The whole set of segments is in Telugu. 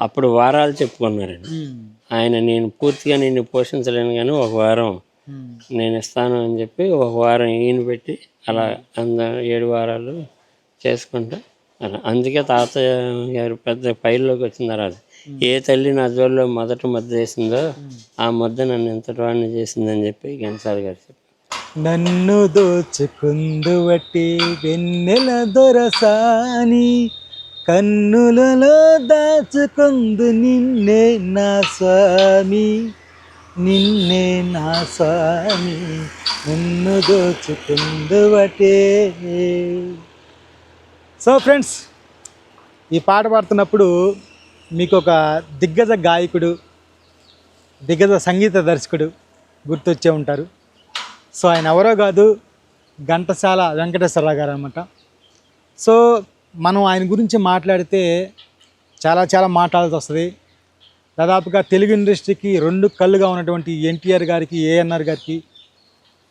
అప్పుడు వారాలు చెప్పుకున్నారండి. ఆయన నేను పూర్తిగా నేను పోషించలేను కానీ ఒక వారం నేను ఇస్తాను అని చెప్పి ఒక వారం ఈయన పెట్టి అలా అంద ఏడు వారాలు చేసుకుంటా అలా అందుకే తాతయ్య గారు పెద్ద పైర్లోకి వచ్చిన తర్వాత ఏ తల్లి నా జోల్లో మొదట ముద్ద చేసిందో ఆ ముద్ద నన్ను ఎంత వాడిని చేసిందని చెప్పి ఘంటసాల గారు చెప్పారు. నన్ను దోచుకుందు వెన్నెల దొరసాని కన్నులలో దాచుకుందు నిన్నే నా స్వామి నిన్నే నా స్వామి నిన్ను దోచుకుందు వటే. సో ఫ్రెండ్స్ ఈ పాట పాడుతున్నప్పుడు మీకు ఒక దిగ్గజ గాయకుడు దిగ్గజ సంగీత దర్శకుడు గుర్తొచ్చే ఉంటారు. సో ఆయన ఎవరో కాదు ఘంటసాల వెంకటేశ్వరరావు గారు అనమాట సో మనం ఆయన గురించి మాట్లాడితే చాలా చాలా మాట్లాడాల్సి వస్తుంది. దాదాపుగా తెలుగు ఇండస్ట్రీకి రెండు కళ్ళుగా ఉన్నటువంటి ఎన్టీఆర్ గారికి ఏఎన్ఆర్ గారికి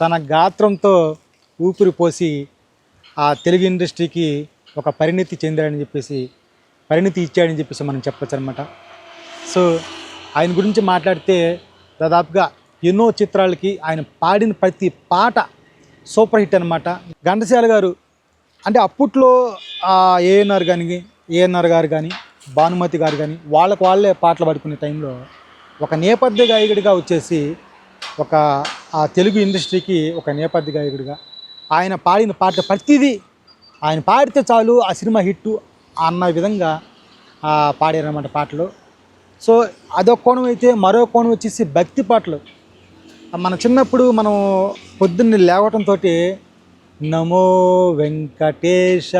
తన గాత్రంతో ఊపిరి పోసి ఆ తెలుగు ఇండస్ట్రీకి ఒక పరిణితి చెందాడని చెప్పేసి పరిణితి ఇచ్చాడని చెప్పేసి మనం చెప్పొచ్చు అనమాట సో ఆయన గురించి మాట్లాడితే దాదాపుగా ఎన్నో చిత్రాలకి ఆయన పాడిన ప్రతి పాట సూపర్ హిట్ అనమాట ఘంటసాల గారు అంటే అప్పట్లో ఏఎన్ఆర్ కానీ ఏఎన్ఆర్ గారు కానీ భానుమతి గారు కానీ వాళ్ళకు వాళ్ళే పాటలు పాడుకునే టైంలో ఒక నేపథ్య గాయకుడిగా వచ్చేసి ఒక ఆ తెలుగు ఇండస్ట్రీకి ఒక నేపథ్య గాయకుడిగా ఆయన పాడిన పాట ప్రతిదీ ఆయన పాడితే చాలు ఆ సినిమా హిట్ అన్న విధంగా పాడారన్నమాట పాటలు. సో అదొక కోణం అయితే మరో కోణం వచ్చేసి భక్తి పాటలు. మన చిన్నప్పుడు మనం పొద్దున్నే లేవటంతో నమో వెంకటేశ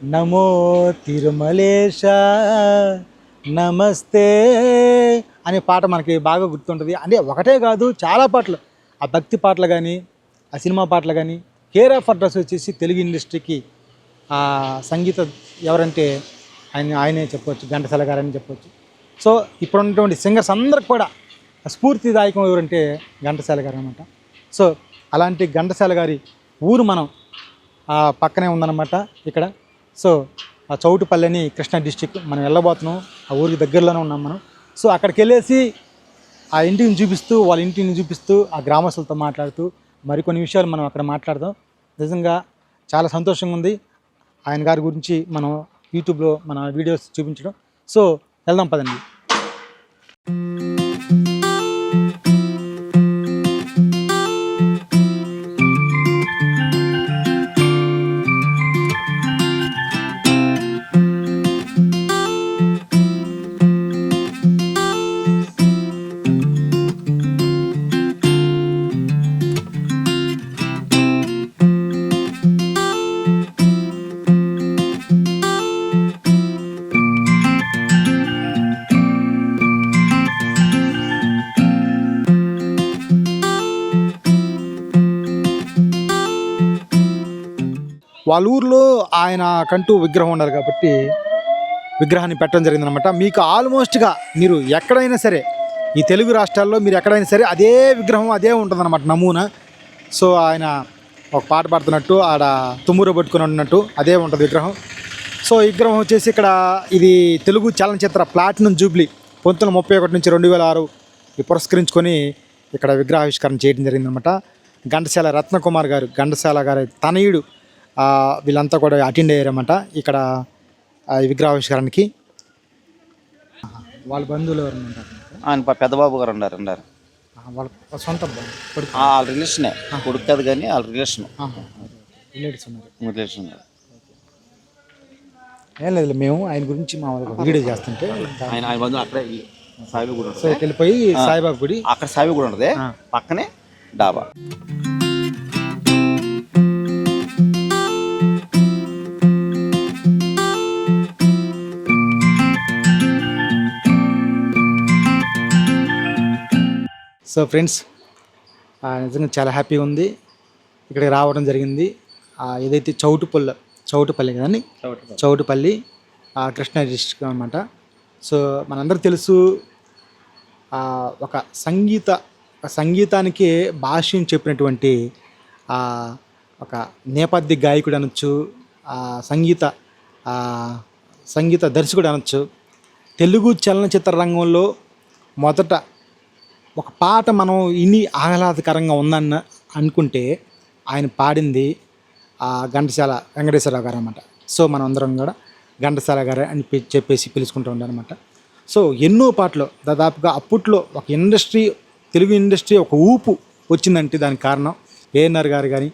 నమో తిరుమలేశ నమస్తే అనే పాట మనకి బాగా గుర్తుంటుంది. అంటే ఒకటే కాదు చాలా పాటలు. ఆ భక్తి పాటలు కానీ ఆ సినిమా పాటలు కానీ కేర్ ఆఫ్ అడ్రస్ వచ్చేసి తెలుగు ఇండస్ట్రీకి ఆ సంగీత ఎవరంటే ఆయన ఆయనే చెప్పవచ్చు ఘంటసాల గారని చెప్పవచ్చు సో ఇప్పుడు ఉన్నటువంటి సింగర్స్ అందరికి కూడా స్ఫూర్తిదాయకం ఎవరంటే ఘంటసాల గారు అనమాట సో అలాంటి ఘంటసాల గారి ఊరు మనం పక్కనే ఉందన్నమాట ఇక్కడ. సో ఆ చౌటుపల్లి అని కృష్ణా డిస్టిక్ మనం వెళ్ళబోతున్నాం. ఆ ఊరికి దగ్గరలోనే ఉన్నాం మనం. సో అక్కడికి వెళ్ళేసి ఆ ఇంటిని చూపిస్తూ వాళ్ళ ఇంటిని చూపిస్తూ ఆ గ్రామస్తులతో మాట్లాడుతూ మరికొన్ని విషయాలు మనం అక్కడ మాట్లాడదాం. నిజంగా చాలా సంతోషంగా ఉంది. ఆయన గారి గురించి మనం యూట్యూబ్లో మన వీడియోస్ చూపించడం. సో వెళ్దాం పదండి. వాళ్ళ ఊర్లో ఆయన కంటూ విగ్రహం ఉన్నారు కాబట్టి విగ్రహాన్ని పెట్టడం జరిగిందనమాట మీకు ఆల్మోస్ట్గా మీరు ఎక్కడైనా సరే ఈ తెలుగు రాష్ట్రాల్లో మీరు ఎక్కడైనా సరే అదే విగ్రహం అదే ఉంటుందన్నమాట నమూనా. సో ఆయన ఒక పాట పాడుతున్నట్టు ఆడ తుమ్మురు పట్టుకుని ఉన్నట్టు అదే ఉంటుంది విగ్రహం. సో విగ్రహం వచ్చేసి ఇక్కడ ఇది తెలుగు చలనచిత్ర ప్లాటినం జూబ్లీ పంతొమ్మిది వందల ముప్పై ఒకటి నుంచి రెండు వేల ఆరు పురస్కరించుకొని ఇక్కడ విగ్రహావిష్కరణ చేయడం జరిగిందనమాట ఘంటసాల రత్నకుమార్ గారు ఘంటసాల గారి తనయుడు వీళ్ళంతా కూడా అటెండ్ అయ్యారన్నమాట ఇక్కడ విగ్రహావిష్కరణకి. వాళ్ళ బంధువులు ఎవరు ఉంటారు? ఆయన పెద్దబాబు గారు ఉన్నారు ఉన్నారు. వాళ్ళ సొంత వాళ్ళ రిలేషనే. కొడుకు కాదు కానీ వాళ్ళ రిలేషన్. రిలేటివ్స్ ఉన్నారు. రిలేషన్ ఏం లేదు మేము ఆయన గురించి మా వీడియో చేస్తుంటే ఆయన ఆయన బంధువు అక్కడే ఈ సాయిబు గుడి సో వెళ్ళిపోయి సాయిబాబా గుడి. అక్కడ సాయిబు గుడి ఉంటుంది. పక్కనే డాబా. సో ఫ్రెండ్స్ నిజంగా చాలా హ్యాపీగా ఉంది. ఇక్కడికి రావడం జరిగింది. ఏదైతే చౌటుపల్లి చౌటుపల్లి కదండి? చౌటుపల్లి. కృష్ణా డిస్ట్రిక్ట్ అనమాట సో మనందరికీ తెలుసు ఒక సంగీత సంగీతానికి భాష్యం చెప్పినటువంటి ఒక నేపథ్య గాయకుడు అనొచ్చు ఆ, సంగీత సంగీత దర్శకుడు అనొచ్చు. తెలుగు చలనచిత్ర రంగంలో మొదట ఒక పాట మనం ఇన్ని ఆహ్లాదకరంగా ఉందన్న అనుకుంటే ఆయన పాడింది ఆ ఘంటసాల వెంకటేశ్వరరావు గారు అనమాట సో మనం అందరం కూడా ఘంటసాల గారు అని చెప్పేసి పిలుచుకుంటూ ఉంటారనమాట సో ఎన్నో పాటలు దాదాపుగా అప్పట్లో ఒక ఇండస్ట్రీ తెలుగు ఇండస్ట్రీ ఒక ఊపు వచ్చిందంటే దానికి కారణం ఏఎన్ఆర్ గారు కానీ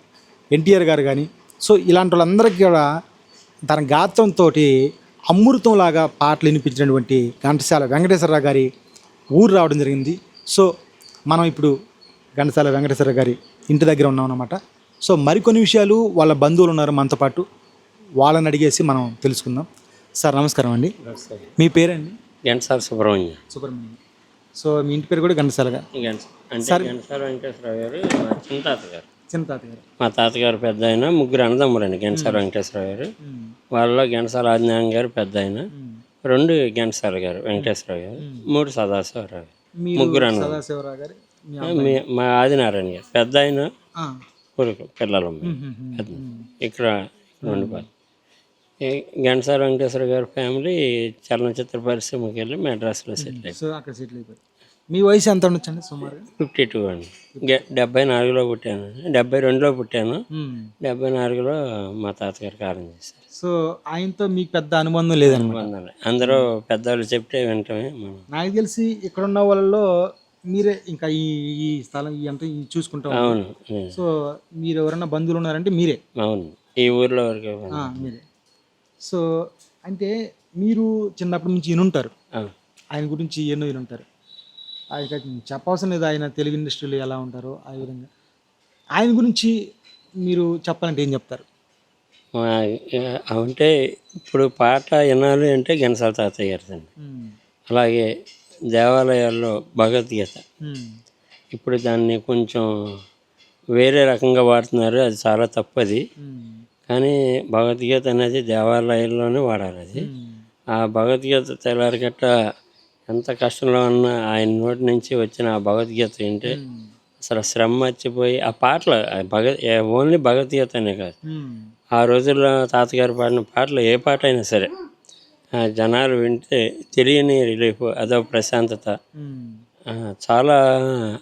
ఎన్టీఆర్ గారు కానీ. సో ఇలాంటి వాళ్ళందరికీ కూడా తన గాత్రంతో అమృతంలాగా పాటలు వినిపించినటువంటి ఘంటసాల వెంకటేశ్వరరావు గారి ఊరు రావడం జరిగింది. సో మనం ఇప్పుడు ఘంటసాల వెంకటేశ్వర గారి ఇంటి దగ్గర ఉన్నాం అన్నమాట సో మరికొన్ని విషయాలు వాళ్ళ బంధువులు ఉన్నారు మనతో పాటు. వాళ్ళని అడిగేసి మనం తెలుసుకుందాం. సార్ నమస్కారం అండి. మీ పేరండి? ఘంటసాల సుబ్రహ్మణ్యం. సుబ్రహ్మణ్యం. సో మీ ఇంటి పేరు కూడా ఘంటసాల గారు? అంటే ఘంటసాల వెంకటేశ్వరరావు గారు మా చిన్న తాతగారు. చిన్న తాతగారు మా తాతగారు పెద్ద ఆయన ముగ్గురు అన్నదమ్ములండి ఘంటసాల వెంకటేశ్వరరావు గారు. వాళ్ళలో ఘంటసాల ఆదినారాయణ గారు పెద్ద ఆయన. రెండు ఘంటసాల గారు వెంకటేశ్వరరావు గారు. మూడు సదాశివరావు గారు. ముగ్గురు అన్న సదాశివరావు గారు మీ ఆదినారాయణ గారు. పెద్ద ఆయన. కొడుకు పిల్లలు పెద్ద ఇక్కడ ఈ ఘంటసాల వెంకటేశ్వర గారి ఫ్యామిలీ చలనచిత్ర పరిశ్రమకి వెళ్ళి మెడ్రాస్లో సెటిల్ అయ్యి మీ వయసు ఎంత ఉండొచ్చండి సుమారుగా ఫిఫ్టీ టూ అండి. డెబ్బై నాలుగులో పుట్టాను. డెబ్బై రెండులో పుట్టాను. డెబ్బై నాలుగులో మా తాతగారు కాలం చేశారు. సో ఆయనతో మీకు పెద్ద అనుబంధం వందలు. అందరూ పెద్దవాళ్ళు చెప్తే వింటమే మనం. నాకు తెలిసి ఇక్కడ ఉన్న వాళ్ళలో మీరే ఇంకా ఈ ఈ స్థలం అంతా ఈ చూసుకుంటా. అవును. సో మీరు ఎవరైనా బంధువులు ఉన్నారంటే మీరే? అవును. ఈ ఊర్లో వరకు మీరే. సో అంటే మీరు చిన్నప్పటి నుంచి అవును. ఆయన గురించి ఎన్నో వినుంటారు ఆయన చెప్పవలసిన లేదు. ఆయన తెలుగు ఇండస్ట్రీలో ఎలా ఉంటారో ఆ విధంగా. ఆయన గురించి మీరు చెప్పాలంటే ఏం చెప్తారు? అంటే ఇప్పుడు పాట వినాలి అంటే ఘనసాల తాతయ్య గారిదండి అలాగే దేవాలయాల్లో భగవద్గీత. ఇప్పుడు దాన్ని కొంచెం వేరే రకంగా వాడుతున్నారు. అది చాలా తప్పది. కానీ భగవద్గీత అనేది దేవాలయాల్లోనే వాడాలి అది. ఆ భగవద్గీత తెల్లారిగట్ట ఎంత కష్టంలో ఉన్నా ఆయన నోటి నుంచి వచ్చిన ఆ భగవద్గీత ఏంటి అసలు శ్రమ మర్చిపోయి ఆ పాటలు ఆ భగ ఓన్లీ భగవద్గీత అనే కాదు. ఆ రోజుల్లో తాతగారు పాడిన పాటలు ఏ పాట అయినా సరే ఆ జనాలు వింటే తెలియని రిలీఫ్ అదో ప్రశాంతత. చాలా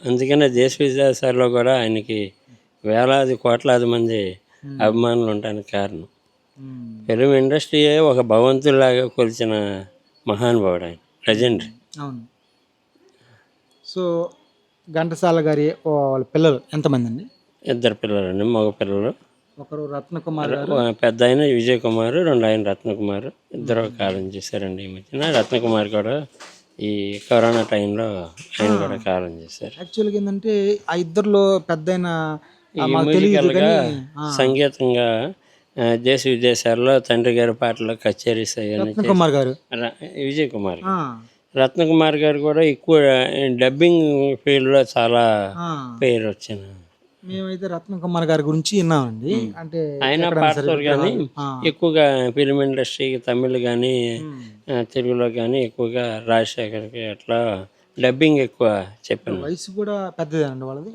అందుకనే దేశ విదేశాల్లో కూడా ఆయనకి వేలాది కోట్లాది మంది అభిమానులు ఉండడానికి కారణం. ఫిలిం ఇండస్ట్రీయే ఒక భగవంతుడిలాగా కొలిచిన మహానుభావుడు ఆయన లెజెండరీ. అవును. సో ఘంటసాల గారి వాళ్ళ పిల్లలు ఎంతమంది అండి? ఇద్దరు పిల్లలండి మగ పిల్లలు. ఒకరు రత్నకుమార్ పెద్ద ఆయన విజయ్ కుమార్ రెండు ఆయన రత్నకుమార్. ఇద్దరు కాలం చేశారండి ఈ మధ్యన. రత్నకుమార్ కూడా ఈ కరోనా టైంలో ఆయన కూడా కాలం చేశారు. యాక్చువల్గా ఏంటంటే ఆ ఇద్దరిలో పెద్ద సంగీతంగా దేశ విదేశాల్లో తండ్రి గారి పాటలు కచేరీస్ అవన్నీ గారు. విజయ్ కుమార్ ఆ, రత్నకుమార్ గారు కూడా ఎక్కువ డబ్బింగ్ ఫీల్డ్లో చాలా. పేరు వచ్చిన మేమైతే రత్నకుమార్ గారి గురించి విన్నామండి. అంటే ఆయన పాడతారు కానీ. ఎక్కువగా ఫిలిం ఇండస్ట్రీకి తమిళ్ కానీ తెలుగులో కానీ ఎక్కువగా రాజశేఖర్కి అట్లా డబ్బింగ్ ఎక్కువ చెప్పాను. వయసు కూడా పెద్దదేనండి వాళ్ళది?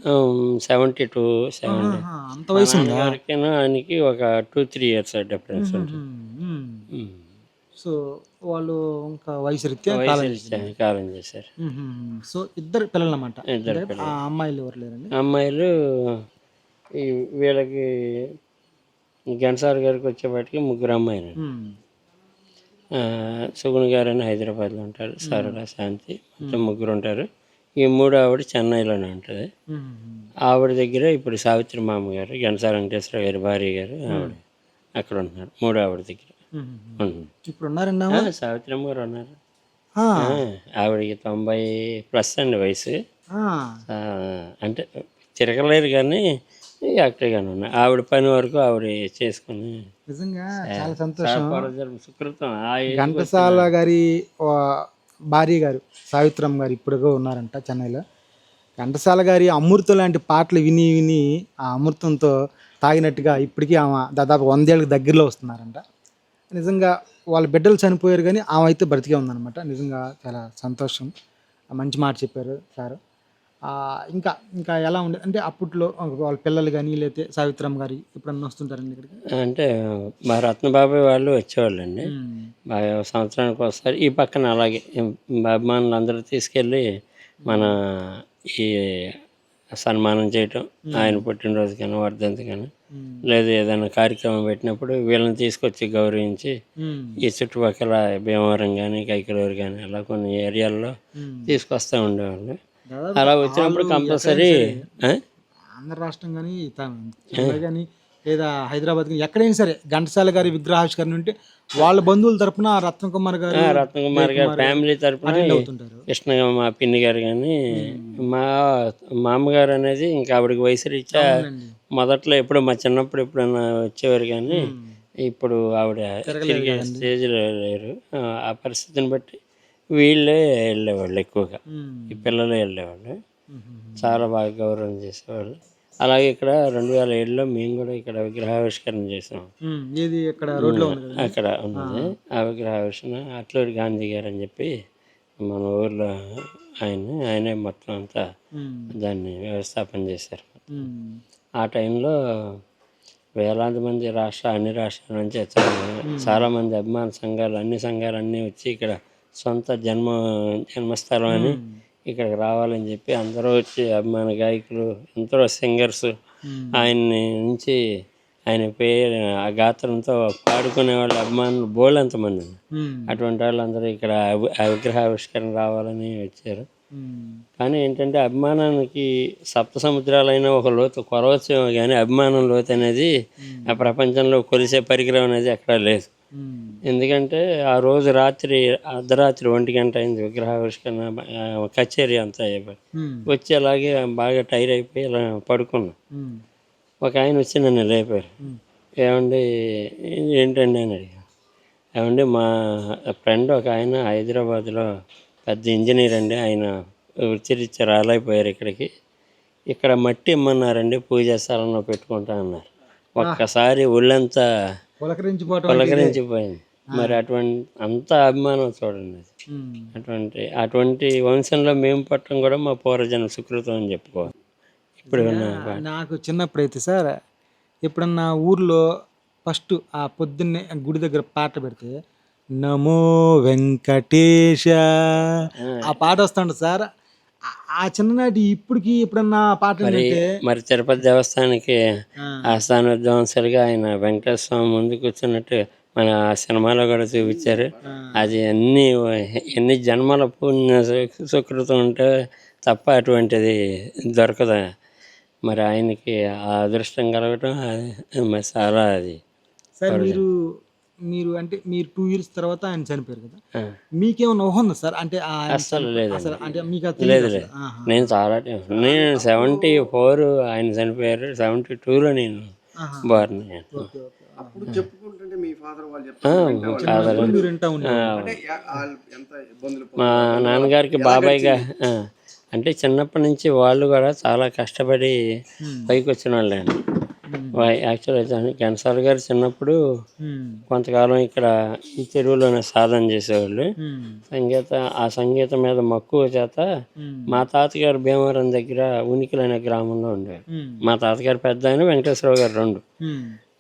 సెవెంటీ టూ సెవెంటీ అంత వయసు ఆయనకి ఒక టూ త్రీ ఇయర్స్ డిఫరెన్స్ ఉంటుంది. సో వాళ్ళు ఇంకా వయసు రీత్యా కాలం చేశారు. సో ఇద్దరు పిల్లలు అన్నమాట ఇద్దరు ఆ అమ్మాయిలు ఎవరు లేరండి? అమ్మాయిలు ఈ వీళ్ళకి గన్సార్ గారికి వచ్చేపాటికి ముగ్గురు అమ్మాయిలు ఉమ్, సుగుణ గారు అని హైదరాబాద్లో ఉంటారు సరళ శాంతి మొత్తం ముగ్గురు ఉంటారు. ఈ మూడు ఆవిడ చెన్నైలోనే ఉంటుంది. ఆవిడ దగ్గర ఇప్పుడు సావిత్రి మామ గారు గణసార వెంకటేశ్వర గారి భార్య గారు ఆవిడ అక్కడ ఉంటున్నారు మూడు ఆవిడ దగ్గర. ఇప్పుడు? ఆ, సావిత్రమ్మ గారు ఉన్నారు. ఆవిడకి తొంభై ప్లస్ అండి వయసు. అంటే తిరగలేరు కానీ యాక్టివ్గానే ఉన్నారు ఆవిడ పని వరకు ఆవిడ చేసుకుని నిజంగా చాలా సంతోషం. సుకృతం. ఘంటసాల గారి భార్య గారు సావిత్రమ్మ గారు ఇప్పుడు ఉన్నారంట చెన్నైలో. ఘంటసాల గారి అమృతం లాంటి పాటలు విని విని ఆ అమృతంతో తాగినట్టుగా ఇప్పటికీ ఆమె దాదాపు వందేళ్ళకి దగ్గరలో వస్తున్నారంట. నిజంగా వాళ్ళ బిడ్డలు చనిపోయారు కానీ ఆమె అయితే బ్రతికే ఉందన్నమాట. నిజంగా చాలా సంతోషం. మంచి మాట చెప్పారు సార్. ఇంకా ఇంకా ఎలా ఉండే అంటే అప్పట్లో వాళ్ళ పిల్లలు కానీ లేకపోతే సావిత్రమ్మ గారి ఎప్పుడన్నా వస్తుంటారండి ఇక్కడికి? అంటే మా రత్నబాబాయ్ వాళ్ళు వచ్చేవాళ్ళండి. బాగా సంవత్సరానికి ఒకసారి ఈ పక్కన అలాగే మా అభిమానులు అందరూ తీసుకెళ్ళి మన ఈ సన్మానం చేయటం ఆయన పుట్టినరోజు కానీ వర్ధంతి కానీ. లేదు ఏదైనా కార్యక్రమం పెట్టినప్పుడు వీళ్ళని తీసుకొచ్చి గౌరవించి. ఈ చుట్టుపక్కల భీమవరం కానీ కైకలూరు కానీ అలా కొన్ని ఏరియాల్లో. తీసుకొస్తూ ఉండేవాళ్ళు అలా వచ్చినప్పుడు కంపల్సరీ ఆంధ్ర రాష్ట్రం కానీ కానీ లేదా హైదరాబాద్ కానీ ఎక్కడైనా సరే ఘంటసాల గారి విగ్రహావిష్కరణ ఉంటే వాళ్ళ బంధువుల తరపున రత్న కుమార్ గారు రత్నకుమార్ గారి ఫ్యామిలీ తరపున కృష్ణ మా పిన్ని గారు కానీ మా మా అమ్మగారు అనేది ఇంకా ఆవిడకి వయసు రీత్యా. మొదట్లో ఎప్పుడు మా చిన్నప్పుడు ఎప్పుడన్నా వచ్చేవారు కానీ ఇప్పుడు ఆవిడ తిరిగే స్టేజ్లో లేరు. ఆ, పరిస్థితిని బట్టి వీళ్ళే వెళ్ళేవాళ్ళు ఎక్కువగా. ఈ పిల్లలే వెళ్ళేవాళ్ళు. చాలా బాగా గౌరవం చేసేవాళ్ళు. అలాగే ఇక్కడ రెండు వేల ఏడులో మేము కూడా ఇక్కడ విగ్రహావిష్కరణ చేసాం. ఇక్కడ రోడ్లో కదా అక్కడ ఉన్నది ఆ. విగ్రహావిష్కరణ. అట్లూరి గాంధీ గారు అని చెప్పి మన ఊర్లో ఆయన ఆయనే మొత్తం అంతా. దాన్ని వ్యవస్థాపన చేశారు. ఆ టైంలో వేలాది మంది రాష్ట్ర అన్ని రాష్ట్రాల నుంచి వచ్చారు చాలా మంది అభిమాన సంఘాలు అన్ని సంఘాలు అన్నీ వచ్చి ఇక్కడ సొంత జన్మ జన్మస్థలం అని ఇక్కడికి రావాలని చెప్పి అందరూ వచ్చి అభిమాన గాయకులు ఎందరో సింగర్స్. ఆయన్ని నుంచి ఆయన పేరు ఆ గాత్రంతో పాడుకునే వాళ్ళ అభిమానులు బోళ్ళంత మంది ఉన్నారు. ఉమ్. అటువంటి వాళ్ళందరూ ఇక్కడ విగ్రహావిష్కరణ రావాలని వచ్చారు. కానీ ఏంటంటే అభిమానానికి సప్త సముద్రాలైన ఒక లోతు కొరవచ్చేమో కానీ అభిమానం లోతు అనేది ఆ ప్రపంచంలో కొలిసే పరికరం అనేది ఎక్కడా లేదు. ఎందుకంటే ఆ రోజు రాత్రి అర్ధరాత్రి ఒంటి గంట అయింది విగ్రహావిష్కరణ కచేరీ అంతా అయిపోయి. వచ్చి అలాగే బాగా టైర్ అయిపోయి ఇలా పడుకున్నాం. ఒక ఆయన వచ్చి నన్ను లేపారు. ఏమండి ఏంటండి అని అడిగా ఏమండి మా ఫ్రెండ్ ఒక ఆయన హైదరాబాద్లో పెద్ద ఇంజనీర్ అండి. ఆయన వృత్తిరీత్యా రాలేకపోయారు ఇక్కడికి. ఇక్కడ మట్టి ఇమ్మన్నారండి. పూజా స్థలంలో పెట్టుకుంటా అన్నారు. ఒక్కసారి ఒళ్ళంతా పులకరించిపోయింది. మరి అటువంటి అంత అభిమానం చూడండి. అటువంటి అటువంటి వంశంలో మేము పట్టడం కూడా మా పూర్వజన సుకృతం అని చెప్పుకోవాలి. ఇప్పుడు నాకు చిన్నప్పుడు అయితే సార్ ఎప్పుడన్నా ఊర్లో ఫస్ట్ ఆ పొద్దున్నే గుడి దగ్గర పాట పెడితే నమో వెంకటేశ. ఆ. పాట వస్తుండ సార్. ఆ- చిన్ననాటి ఇప్పటికి ఎప్పుడన్నా పాట మరి తిరుపతి దేవస్థానానికి ఆ, ఆస్థాన విద్వాంసులుగా ఆయన వెంకటేశ్వర స్వామి ముందు కూర్చున్నట్టు మన ఆ సినిమాలో కూడా చూపించారు. అది ఎన్ని ఎన్ని జన్మల పుణ్య సుకృతం ఉంటే తప్ప అటువంటిది దొరకదు. మరి ఆయనకి ఆ అదృష్టం కలగటం అది మరి చాలా అది. సార్ మీరు మీరు అంటే మీరు టూ ఇయర్స్ తర్వాత ఆయన చనిపోయారు కదా. ఆ. మీకేమన్నా ఊహ ఉందా సార్? అంటే అస్సలు. అసలు అంటే మీకు అది లేదు లేదు. నేను చాలా నేను సెవెంటీ ఫోర్ ఆయన చనిపోయారు. సెవెంటీ టూలో నేను. బార్న్. అప్పుడు చెప్పుకుంటుంటే మీ ఫాదర్ వాళ్ళు చెప్తారు వాళ్ళు. నాన్నగారికి బాబాయ్గా ఆ, అంటే చిన్నప్పటి నుంచి వాళ్ళు కూడా చాలా కష్టపడి పైకి వచ్చిన వాళ్ళండి. యాక్చువల్గా ఘనసాల గారు చిన్నప్పుడు ఉమ్. కొంతకాలం ఇక్కడ ఈ చెరువులోనే సాధన చేసేవాళ్ళు ఉమ్. సంగీత ఆ సంగీతం మీద మక్కువ చేత. మా తాతగారు భీమవరం దగ్గర ఉనికిలు అనే గ్రామంలో ఉండేవారు. మా తాతగారు పెద్ద ఆయన వెంకటేశ్వరరావు గారు రెండు.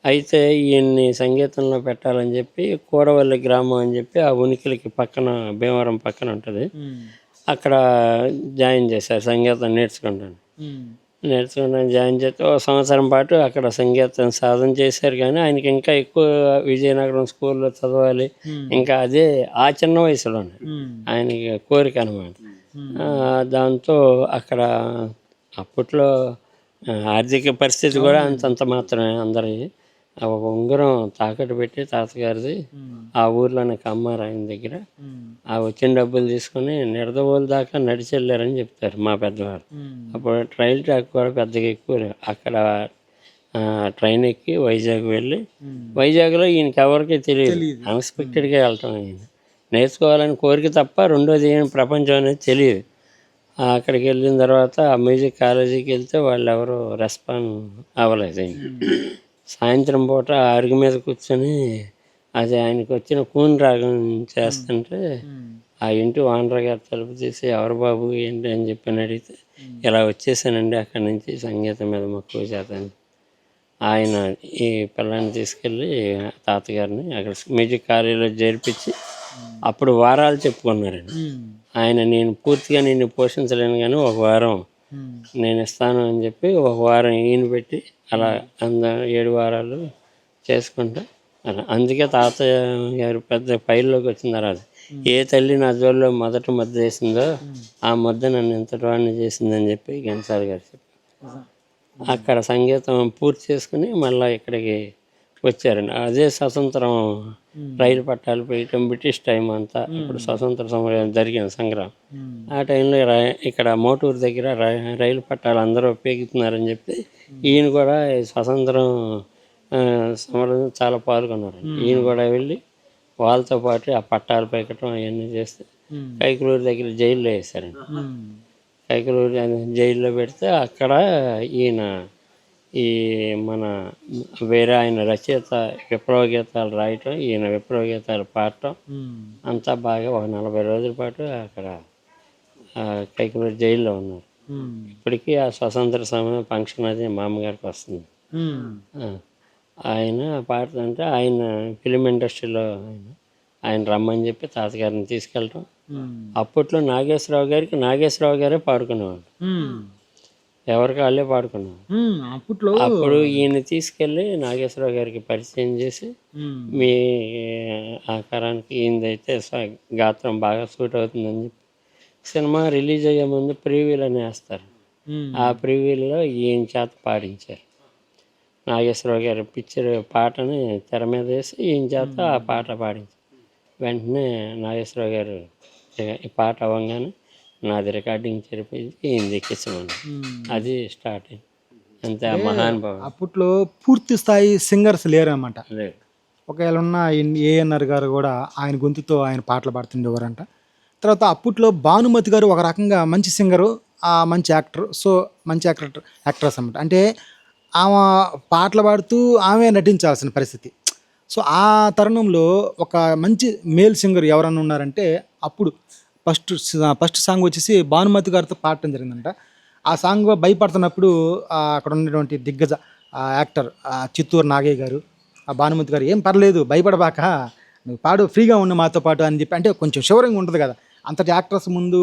అయితే ఈయన్ని సంగీతంలో పెట్టాలని చెప్పి కూడవల్లి గ్రామం అని చెప్పి ఆ ఉనికిలకి పక్కన భీమవరం పక్కన ఉంటుంది. అక్కడ జాయిన్ చేశారు సంగీతం నేర్చుకుంటాను ఉమ్. నేర్చుకుంటాను జాయిన్ చేస్తే ఒక సంవత్సరం పాటు అక్కడ సంగీతం సాధన చేశారు కానీ ఆయనకి ఇంకా ఎక్కువ విజయనగరం స్కూల్లో చదవాలి Hmm. ఇంకా అదే ఆ చిన్న వయసులోనే ఉమ్. ఆయనకి కోరిక అనమాట దాంతో అక్కడ అప్పట్లో ఆర్థిక పరిస్థితి కూడా అంతంత మాత్రమే అందరి ఒక ఉంగరం తాకట్టు పెట్టి తాతగారిది. ఆ ఊర్లోనే కమ్మారు ఆయన దగ్గర. ఆ వచ్చిన డబ్బులు తీసుకొని నిడదవోలు దాకా నడిచి వెళ్ళారని చెప్తారు మా పెద్దవారు. అప్పుడు ట్రైన్ ట్రాక్ కూడా పెద్దగా ఎక్కువ. అక్కడ ట్రైన్ ఎక్కి వైజాగ్ వెళ్ళి. వైజాగ్లో ఈయనకి ఎవరికి తెలియదు. అన్ఎక్స్పెక్టెడ్గా వెళ్తాం ఈయన నేర్చుకోవాలని కోరిక తప్ప రెండోది ఏం ప్రపంచం అనేది తెలియదు అక్కడికి వెళ్ళిన తర్వాత ఆ మ్యూజిక్ కాలేజీకి వెళ్తే వాళ్ళు ఎవరు రెస్పాన్స్ అవ్వలేదు. సాయంత్రం పూట అరుగు మీద కూర్చొని అది ఆయనకు వచ్చిన కూని రాగం చేస్తుంటే. ఆ ఇంటి ఓనర్ గారు తలుపు తీసి ఎవరు బాబు ఏంటి? అని చెప్పి అడిగితే ఇలా వచ్చేసానండి అక్కడి నుంచి సంగీతం మీద మక్కువ చేతని ఆయన ఈ పిల్లాన్ని తీసుకెళ్ళి తాతగారిని అక్కడ మ్యూజిక్ కాలేజీలో చేర్పించి అప్పుడు వారాలు చెప్పుకున్నారండి. ఆయన నేను పూర్తిగా నిన్ను పోషించలేను కానీ ఒక వారం నేను ఇస్తాను అని చెప్పి ఒక వారం ఈయన పెట్టి అలా అంద ఏడు వారాలు చేసుకుంటా అలా. అందుకే తాతయ్య గారు పెద్ద ఫైల్లోకి వచ్చిన తర్వాత ఏ తల్లి నా జోల్లో మొదట ముద్ద వేసిందో ఆ ముద్ద నన్ను ఇంతటి వాడిని చేసిందని చెప్పి ఘంటసాల గారు చెప్పారు. అక్కడ సంగీతం పూర్తి చేసుకుని మళ్ళీ ఇక్కడికి వచ్చారండి అదే స్వతంత్రం రైలు పట్టాలు పోయటం బ్రిటిష్ టైం అంతా ఇప్పుడు స్వతంత్ర సమరం జరిగిన సంగ్రామం. ఆ టైంలో ఇక్కడ మోటూరు దగ్గర రైలు పట్టాలు అందరూ ఉపయోగిస్తున్నారని చెప్పి ఈయన కూడా ఈ స్వతంత్రం సమరం చాలా పాల్గొన్నారు. ఈయన కూడా వెళ్ళి వాళ్ళతో పాటు ఆ పట్టాలు పైకటం అవన్నీ చేస్తే కైకులూరు దగ్గర జైల్లో వేశారండి కైకలూరు జైల్లో పెడితే అక్కడ ఈయన ఈ మన వేరే ఆయన రచయిత విప్లవ గీతాలు రాయటం ఈయన విప్లవ గీతాలు పాడటం అంతా బాగా ఒక నలభై రోజుల పాటు అక్కడ కైకలూరు జైల్లో ఉన్నారు. ఇప్పటికీ ఆ స్వతంత్ర సమయం ఫంక్షన్ అది మా అమ్మగారికి వస్తుంది. ఆ, ఆయన పాడుతుంటే ఆయన ఫిలిం ఇండస్ట్రీలో ఆయన ఆయన రమ్మని చెప్పి తాతగారిని తీసుకెళ్ళటం. అప్పట్లో నాగేశ్వరరావు గారికి నాగేశ్వరరావు గారే పాడుకునేవాడు ఎవరికి వాళ్ళే పాడుకునేవాడు అప్పట్లో అప్పుడు ఈయన తీసుకెళ్ళి నాగేశ్వరరావు గారికి పరిచయం చేసి మీ ఆకారానికి ఈయనదైతే గాత్రం బాగా సూట్ అవుతుందని చెప్పి సినిమా రిలీజ్ అయ్యే ముందు ప్రీవ్యూలు అని వేస్తారు. ఆ ప్రీవ్యూలో ఈయన చేత పాడించారు. నాగేశ్వరరావు గారి పిక్చర్ పాటని తెర మీద వేసి ఈయన చేత ఆ పాట పాడించారు. వెంటనే నాగేశ్వరరావు గారు ఈ పాట అవ్వగానే నాది రికార్డింగ్ చేరిపోయింది ఈయన ఎక్కించమని అది స్టార్ట్ అయింది. అంతే మహానుభావం అప్పట్లో పూర్తి స్థాయి సింగర్స్ లేరన్నమాట. ఒకవేళ ఉన్న ఏఎన్ఆర్ గారు కూడా ఆయన గొంతుతో ఆయన పాటలు పాడుతుండేవారంట. తర్వాత అప్పట్లో భానుమతి గారు ఒక రకంగా మంచి సింగరు మంచి యాక్టర్ సో మంచి యాక్టర్ యాక్ట్రెస్ అన్నమాట. అంటే ఆమె పాటలు పాడుతూ ఆమె నటించాల్సిన పరిస్థితి. సో ఆ తరుణంలో ఒక మంచి మేల్ సింగర్ ఎవరన్నా ఉన్నారంటే అప్పుడు ఫస్ట్ ఫస్ట్ సాంగ్ వచ్చేసి భానుమతి గారితో పాడటం జరిగిందంట ఆ సాంగ్ భయపడుతున్నప్పుడు అక్కడ ఉన్నటువంటి దిగ్గజ యాక్టర్ చిత్తూరు నాగయ్య గారు ఆ భానుమతి గారు ఏం పర్లేదు భయపడబాక నువ్వు పాడు ఫ్రీగా ఉన్న మాతో పాటు అని చెప్పి అంటే కొంచెం షివరింగ్ ఉంటుంది కదా. అంతటి యాక్టర్స్ ముందు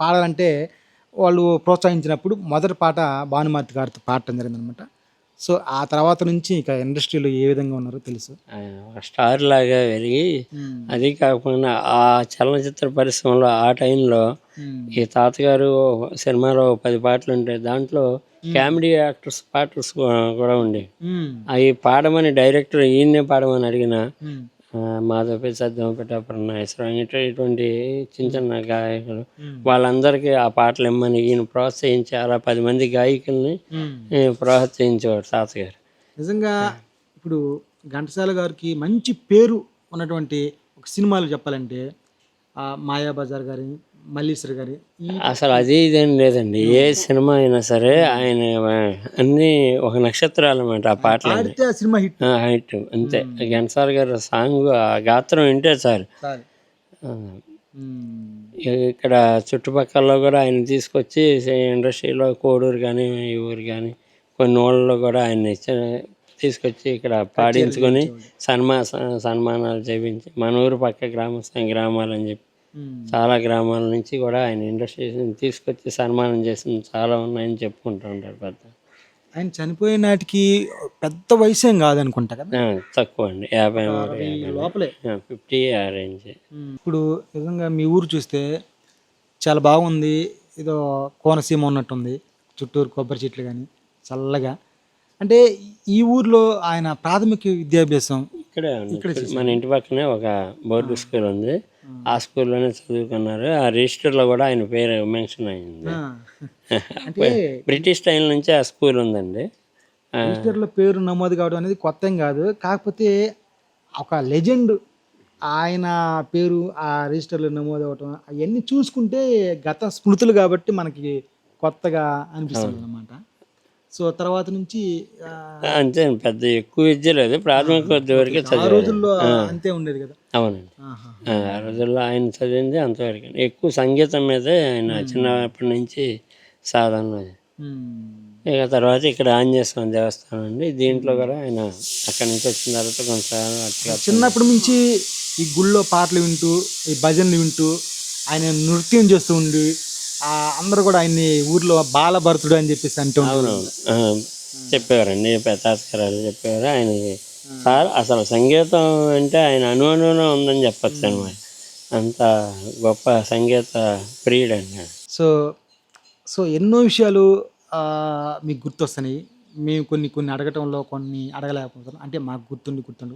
పాడాలంటే వాళ్ళు ప్రోత్సహించినప్పుడు మొదటి పాట భానుమతి గారితో పాడటం జరిగిందనమాట. సో ఆ తర్వాత నుంచి ఇక ఇండస్ట్రీలో ఏ విధంగా ఉన్నారో తెలుసు. స్టార్ లాగా పెరిగి అది కాకుండా ఆ చలనచిత్ర పరిశ్రమలో ఆ టైంలో ఈ తాతగారు సినిమాలో పది పాటలు ఉంటాయి. దాంట్లో కామెడీ యాక్టర్స్ పాటర్స్ కూడా ఉండేవి అవి పాడమని డైరెక్టర్ ఈయన్నే పాడమని అడిగిన మాధవపేట సద్దంపేట నాగేశ్వరం ఇటు ఇటువంటి చిన్న చిన్న గాయకులు. వాళ్ళందరికీ ఆ పాటలు ఇమ్మని ఈయన ప్రోత్సహించి అలా పది మంది గాయకుల్ని ప్రోత్సహించేవాడు తాతగారు. నిజంగా ఇప్పుడు ఘంటసాల గారికి మంచి పేరు ఉన్నటువంటి ఒక సినిమాలు చెప్పాలంటే మాయాబజార్ గారి మల్లీశ్వర్ గారి అసలు అది ఇదేం లేదండి. ఏ సినిమా అయినా సరే ఆయన అన్ని ఒక నక్షత్రాలు అన్నమాట ఆ పాటలు సినిమా హిట్. హైట్. అంతే. ఘంటసాల గారి సాంగ్ ఆ గాత్రం వింటే మ్మ్. ఇక్కడ చుట్టుపక్కల కూడా ఆయన తీసుకొచ్చి ఇండస్ట్రీలో కోడూరు కానీ ఈ ఊరు కానీ కొన్ని ఊళ్ళలో కూడా ఆయన ఇచ్చిన తీసుకొచ్చి ఇక్కడ పాడించుకొని సన్మా సన్మానాలు చేయించి మన ఊరు పక్క గ్రామ గ్రామాలు అని చెప్పి. చాలా గ్రామాల నుంచి కూడా ఆయన ఇండస్ట్రీస్ని తీసుకొచ్చి సన్మానం చేసింది చాలా ఉన్నాయని చెప్పుకుంటూ ఉంటారు పెద్ద. ఆయన చనిపోయే నాటికి పెద్ద వయసు ఏం కాదనుకుంటా కదా? తక్కువ అండి. యాభై లోపలే. ఫిఫ్టీ ఆ రేంజ్. ఇప్పుడు నిజంగా మీ ఊరు చూస్తే చాలా బాగుంది. ఏదో కోనసీమ ఉన్నట్టుంది. చుట్టూరు కొబ్బరి చెట్లు కానీ చల్లగా. అంటే ఈ ఊర్లో ఆయన ప్రాథమిక విద్యాభ్యాసం ఇక్కడే. మన ఇంటి పక్కనే ఒక బోర్డు స్కూల్ ఉంది. ఆ స్కూల్లోనే చదువుకున్నారు. ఆ రిజిస్టర్లో కూడా ఆయన పేరు మెన్షన్ అయింది బ్రిటిష్ టైం నుంచి ఆ స్కూల్ ఉందండి. రిజిస్టర్లో పేరు నమోదు కావడం అనేది కొత్త కాదు. కాకపోతే ఒక లెజెండ్ ఆయన పేరు ఆ రిజిస్టర్లో నమోదు అవ్వటం అవన్నీ చూసుకుంటే గత స్మృతులు కాబట్టి మనకి కొత్తగా అనిపిస్తుంది అనమాట సో తర్వాత నుంచి అంతే పెద్ద ఎక్కువ విద్య లేదు. ప్రాథమిక విద్య వరకే ఆ రోజుల్లో అంతే ఉండేది కదా. అవునండి. ఆ రోజుల్లో ఆయన చదివింది అంతవరకు ఎక్కువ సంగీతం మీదే ఆయన చిన్నప్పటి నుంచి సాధన. ఇక తర్వాత ఇక్కడ ఆంజనేయ స్వామి దేవస్థానం అండి. దీంట్లో కూడా ఆయన అక్కడి నుంచి వచ్చిన తర్వాత అట్లా చిన్నప్పటి నుంచి ఈ గుళ్ళో పాటలు వింటూ ఈ భజనలు వింటూ ఆయన నృత్యం చేస్తూ ఉండి అందరూ కూడా ఆయన్ని ఊర్లో బాలభరతుడు అని చెప్పేసి అంటూ ఉంటారు. అవునవును ఆ, చెప్పేవారండి తాతగారు చెప్పేవారు. ఆయన సార్ అసలు సంగీతం అంటే ఆయన అనువనువులో ఉందని చెప్పచ్చు అనమాట. అంత గొప్ప సంగీత ప్రియుడండి ఆయన. సో సో ఎన్నో విషయాలు మీకు గుర్తొస్తున్నాయి. మేము కొన్ని కొన్ని అడగటంలో కొన్ని అడగలేకపోతున్నాం. అంటే మాకు గుర్తుండి గుర్తుండు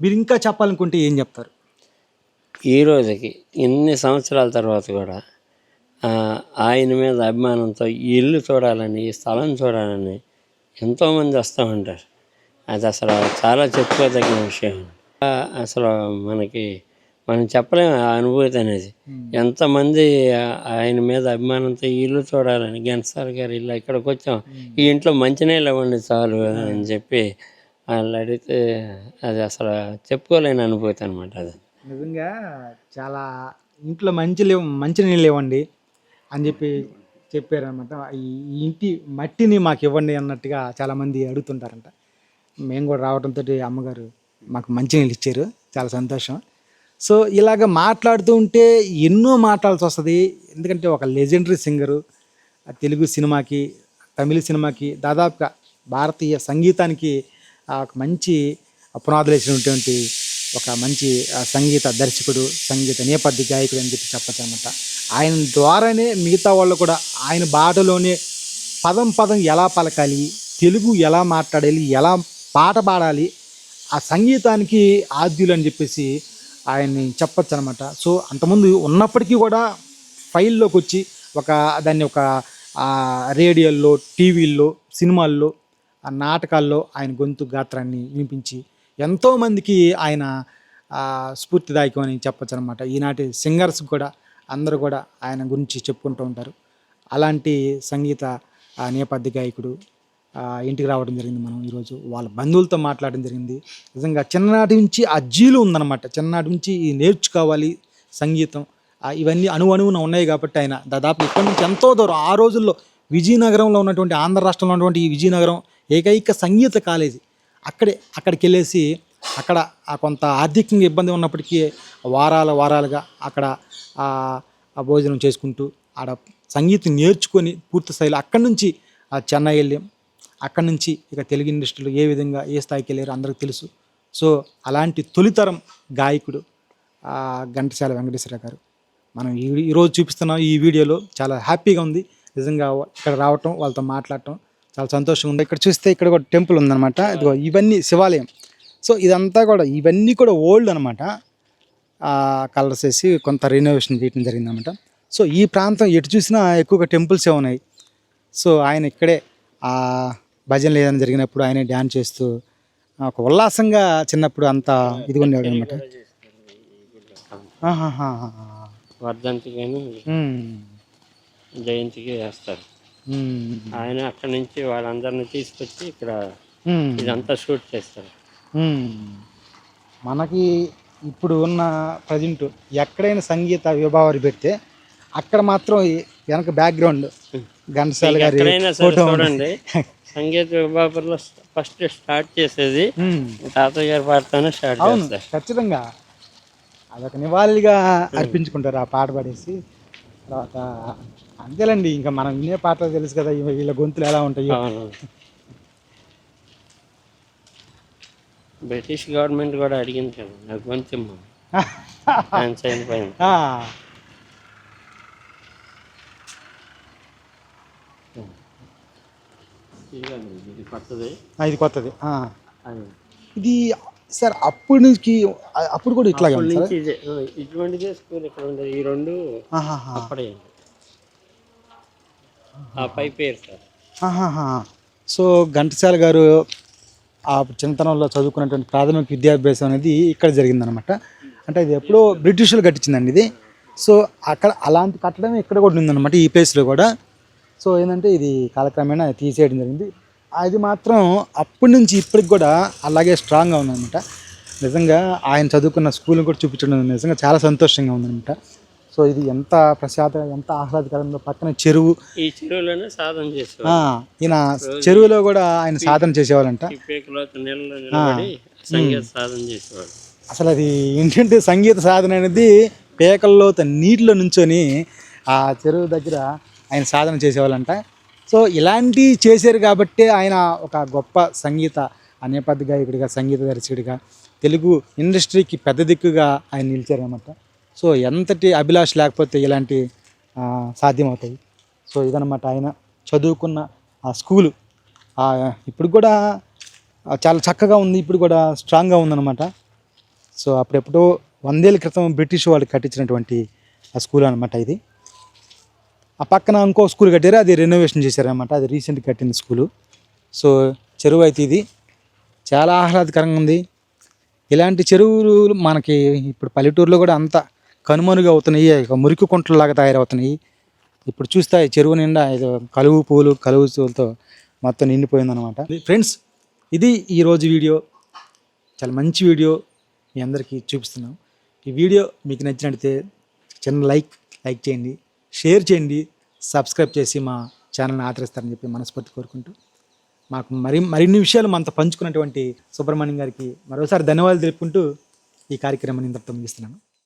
మీరు ఇంకా చెప్పాలనుకుంటే ఏం చెప్తారు? ఈ రోజుకి ఇన్ని సంవత్సరాల తర్వాత కూడా ఆయన మీద అభిమానంతో ఈ ఇల్లు చూడాలని ఈ స్థలం చూడాలని ఎంతోమంది వస్తూ ఉంటారు అది అసలు చాలా చెప్పుకోదగిన విషయం. అసలు మనకి మనం చెప్పలేము ఆ అనుభూతి అనేది. ఎంతమంది ఆయన మీద అభిమానంతో ఈ ఇల్లు చూడాలని ఘంటసాల గారి ఇల్లు ఇక్కడికి వచ్చాం? ఈ ఇంట్లో మంచినీళ్ళు ఇవ్వండి చాలు అని చెప్పి వాళ్ళు అడిగితే అది అసలు చెప్పుకోలేని అనుభూతి అనమాట అది. నిజంగా చాలా ఇంట్లో మంచి మంచి నీళ్ళు ఇవ్వండి. అని చెప్పి చెప్పారనమాట ఈ ఈ ఇంటి మట్టిని మాకు ఇవ్వండి అన్నట్టుగా చాలామంది అడుగుతుంటారంట. మేము కూడా రావడంతో అమ్మగారు మాకు మంచి నీళ్ళు ఇచ్చారు. చాలా సంతోషం. సో ఇలాగ మాట్లాడుతూ ఉంటే ఎన్నో మాట్లాడాల్సి వస్తుంది. ఎందుకంటే ఒక లెజెండరీ సింగరు తెలుగు సినిమాకి తమిళ సినిమాకి దాదాపుగా భారతీయ సంగీతానికి ఆ, ఒక మంచి పునాదులు వేసినటువంటి ఒక మంచి సంగీత దర్శకుడు సంగీత నేపథ్య గాయకుడు అని చెప్పి చెప్పచ్చు అనమాట ఆయన ద్వారానే మిగతా వాళ్ళు కూడా ఆయన బాటలోనే పదం పదం ఎలా పలకాలి తెలుగు ఎలా మాట్లాడాలి ఎలా పాట పాడాలి ఆ సంగీతానికి ఆద్యులు అని చెప్పేసి ఆయన్ని చెప్పచ్చు అనమాట సో అంతకుముందు ఉన్నప్పటికీ కూడా ఫైల్లోకి వచ్చి ఒక దాన్ని ఒక రేడియోల్లో టీవీల్లో సినిమాల్లో ఆ నాటకాల్లో ఆయన గొంతు గాత్రాన్ని వినిపించి ఎంతోమందికి ఆయన స్ఫూర్తిదాయకం అని చెప్పచ్చు అనమాట ఈనాటి సింగర్స్ కూడా అందరూ కూడా ఆయన గురించి చెప్పుకుంటూ ఉంటారు. అలాంటి సంగీత నేపథ్య గాయకుడు ఇంటికి రావడం జరిగింది మనం ఈరోజు. వాళ్ళ బంధువులతో మాట్లాడడం జరిగింది. నిజంగా చిన్ననాటి నుంచి ఆ జీలు ఉందన్నమాట. చిన్ననాటి నుంచి ఈ నేర్చుకోవాలి సంగీతం. ఇవన్నీ అణు అణువున ఉన్నాయి కాబట్టి ఆయన దాదాపు ఇక్కడి నుంచి ఎంతో దూరం ఆ రోజుల్లో విజయనగరంలో ఉన్నటువంటి ఆంధ్ర రాష్ట్రంలో ఉన్నటువంటి ఈ విజయనగరం ఏకైక సంగీత కాలేజీ. అక్కడే అక్కడికి వెళ్ళేసి అక్కడ ఆ కొంత ఆర్థికంగా ఇబ్బంది ఉన్నప్పటికీ వారాల వారాలుగా అక్కడ ఆ భోజనం చేసుకుంటూ ఆడ సంగీతం నేర్చుకొని పూర్తి స్థాయిలో అక్కడి నుంచి ఆ చెన్నై వెళ్ళాం అక్కడి నుంచి ఇక తెలుగు ఇండస్ట్రీలో ఏ విధంగా ఏ స్థాయికి వెళ్ళారో అందరికీ తెలుసు. సో అలాంటి తొలితరం గాయకుడు ఘంటసాల వెంకటేశ్వర గారు. మనం ఈ ఈరోజు చూపిస్తున్నాం ఈ వీడియోలో చాలా హ్యాపీగా ఉంది. నిజంగా ఇక్కడ రావటం వాళ్ళతో మాట్లాడటం చాలా సంతోషంగా ఉంది. ఇక్కడ చూస్తే ఇక్కడ ఒక టెంపుల్ ఉందన్నమాట. ఇదిగో ఇవన్నీ శివాలయం. సో ఇదంతా కూడా ఇవన్నీ కూడా ఓల్డ్ అనమాట కలర్స్ వేసి కొంత రెనోవేషన్ చేయడం జరిగిందన్నమాట. సో ఈ ప్రాంతం ఎటు చూసినా ఎక్కువగా టెంపుల్స్ ఉన్నాయి. సో ఆయన ఇక్కడే ఆ భజనలు ఏదైనా జరిగినప్పుడు ఆయన డ్యాన్స్ చేస్తూ ఒక ఉల్లాసంగా చిన్నప్పుడు అంత ఇదిగా ఉండేవాడు అనమాట కానీ జయంతికి వేస్తారు. ఆయన అక్కడి నుంచి వాళ్ళందరిని తీసుకొచ్చి ఇక్కడ ఇదంతా షూట్ చేస్తారు. మనకి ఇప్పుడు ఉన్న ప్రజెంట్ ఎక్కడైనా సంగీత విభావాలు పెడితే అక్కడ మాత్రం వెనక బ్యాక్గ్రౌండ్ ఘంటసాల గారి ఫోటో. చూడండి. సంగీత విభాగంలో ఫస్ట్ స్టార్ట్ చేసేది. తాతయ్య గారి పాటతోనే స్టార్ట్ అవును ఖచ్చితంగా. అదొక నివాళిగా అర్పించుకుంటారు ఆ పాట పాడేసి. తర్వాత అంతేలండి ఇంకా మనం వినే పాటలు తెలుసు కదా వీళ్ళ గొంతులు ఎలా ఉంటాయో అవును బ్రిటిష్ గవర్నమెంట్ కూడా అడిగింది కదా నాకు ఆయన చనిపోయింది ఇదిగోండి, ఇది కొత్తది. ఇది కొత్తది ఇది సార్ అప్పటి నుంచి అప్పుడు కూడా ఆ, ఇటువంటిదే స్కూల్ ఇక్కడ ఉండేది. ఈ రెండు. అప్పుడే. ఆ పై పేరు సార్. సో ఘంటసాల గారు ఆ చిన్నతనంలో చదువుకున్నటువంటి ప్రాథమిక విద్యాభ్యాసం అనేది ఇక్కడ జరిగిందనమాట అంటే ఇది ఎప్పుడో బ్రిటిషులు కట్టించిందండి ఇది. సో అక్కడ అలాంటి కట్టడం ఇక్కడ కూడా ఉందన్నమాట ఈ ప్లేస్లో కూడా. సో ఏంటంటే ఇది కాలక్రమేణా తీసేయడం జరిగింది. అది మాత్రం అప్పటి నుంచి ఇప్పటికి కూడా అలాగే స్ట్రాంగ్గా ఉందన్నమాట. నిజంగా ఆయన చదువుకున్న స్కూల్ని కూడా చూపించడం నిజంగా చాలా సంతోషంగా ఉందన్నమాట. సో ఇది ఎంత ప్రశాంత ఎంత ఆహ్లాదకరంగా పక్కన చెరువు. ఈ చెరువులోనే సాధన చేసేవాడు ఆ, ఈయన చెరువులో కూడా ఆయన సాధన ఈ నీళ్ళలో నిలబడి సంగీత సాధన అసలు అది ఏంటంటే సంగీత సాధన అనేది పేకల్లో త- నీటిలో నుంచొని ఆ చెరువు దగ్గర ఆయన సాధన చేసేవాళ్ళంట. సో ఇలాంటి చేశారు కాబట్టి ఆయన ఒక గొప్ప సంగీత ఆ నేపథ్య గాయకుడిగా సంగీత దర్శకుడిగా తెలుగు ఇండస్ట్రీకి పెద్ద దిక్కుగా ఆయన నిలిచారనమాట సో ఎంతటి అభిలాష లేకపోతే ఇలాంటి సాధ్యమవుతాయి. సో ఇదనమాట ఆయన చదువుకున్న ఆ స్కూలు. ఇప్పుడు కూడా చాలా చక్కగా ఉంది ఇప్పుడు కూడా స్ట్రాంగ్గా ఉందన్నమాట. సో అప్పుడెప్పుడో వందేళ్ళ క్రితం బ్రిటిష్ వాళ్ళు కట్టించినటువంటి ఆ స్కూల్ అనమాట ఇది. ఆ పక్కన ఇంకో స్కూల్ కట్టారు అది రెనోవేషన్ చేశారనమాట అది రీసెంట్ కట్టిన స్కూలు. సో చెరువు అయితే ఇది. చాలా ఆహ్లాదకరంగా ఉంది. ఇలాంటి చెరువులు మనకి ఇప్పుడు పల్లెటూరులో కూడా అంత కనుమనుగా అవుతున్నాయి మురికి కుంటలాగా తయారవుతున్నాయి. ఇప్పుడు చూస్తే ఈ చెరువు నిండా ఏదో కలువు పూలు కలువు పూలతో మొత్తం నిండిపోయిందనమాట ఫ్రెండ్స్ ఇది ఈరోజు వీడియో. చాలా మంచి వీడియో మీ అందరికీ చూపిస్తున్నాం. ఈ వీడియో మీకు నచ్చినట్లయితే చిన్న లైక్ లైక్ చేయండి షేర్ చేయండి సబ్స్క్రైబ్ చేసి మా ఛానల్ని ఆదరిస్తారని చెప్పి మనస్ఫూర్తి కోరుకుంటూ మాకు మరి మరిన్ని విషయాలు మనతో పంచుకున్నటువంటి సుబ్రహ్మణ్యం గారికి మరోసారి ధన్యవాదాలు తెలుపుకుంటూ ఈ కార్యక్రమాన్ని ఇంతటితో ముగిస్తున్నాను.